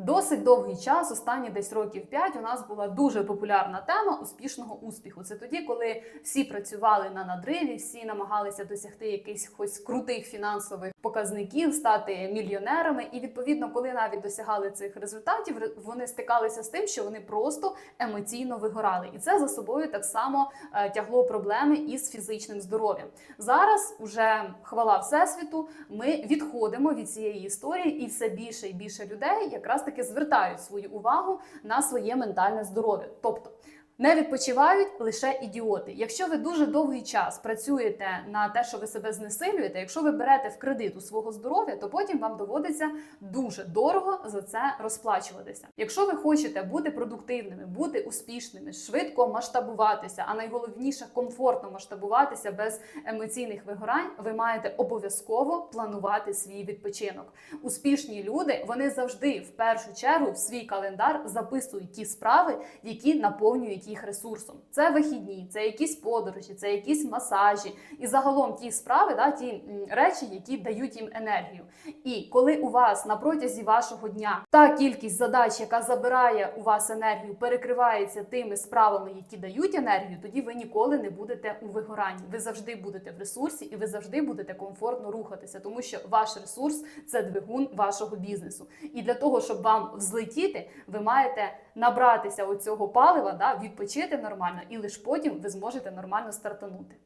Досить довгий час, останні десь років 5, у нас була дуже популярна тема успішного успіху. Це тоді, коли всі працювали на надриві, всі намагалися досягти якихось крутих фінансових показників, стати мільйонерами. І відповідно, коли навіть досягали цих результатів, вони стикалися з тим, що вони просто емоційно вигорали, і це за собою так само е, тягло проблеми із фізичним здоров'ям. Зараз уже хвала всесвіту. Ми відходимо від цієї історії, і все більше і більше людей якраз таки звертають свою увагу на своє ментальне здоров'я. Тобто не відпочивають лише ідіоти. Якщо ви дуже довгий час працюєте на те, що ви себе знесилюєте, якщо ви берете в кредит у свого здоров'я, то потім вам доводиться дуже дорого за це розплачуватися. Якщо ви хочете бути продуктивними, бути успішними, швидко масштабуватися, а найголовніше комфортно масштабуватися без емоційних вигорань, ви маєте обов'язково планувати свій відпочинок. Успішні люди вони завжди в першу чергу в свій календар записують ті справи, які наповнюють їх ресурсом. Це вихідні, це якісь подорожі, це якісь масажі, і загалом ті справи, да, ті речі, які дають їм енергію. І коли у вас на протязі вашого дня та кількість задач, яка забирає у вас енергію, перекривається тими справами, які дають енергію, тоді ви ніколи не будете у вигоранні. Ви завжди будете в ресурсі і ви завжди будете комфортно рухатися, тому що ваш ресурс це двигун вашого бізнесу. І для того, щоб вам взлетіти, ви маєте набратися оцього палива, да, відпочити нормально, і лише потім ви зможете нормально стартанути.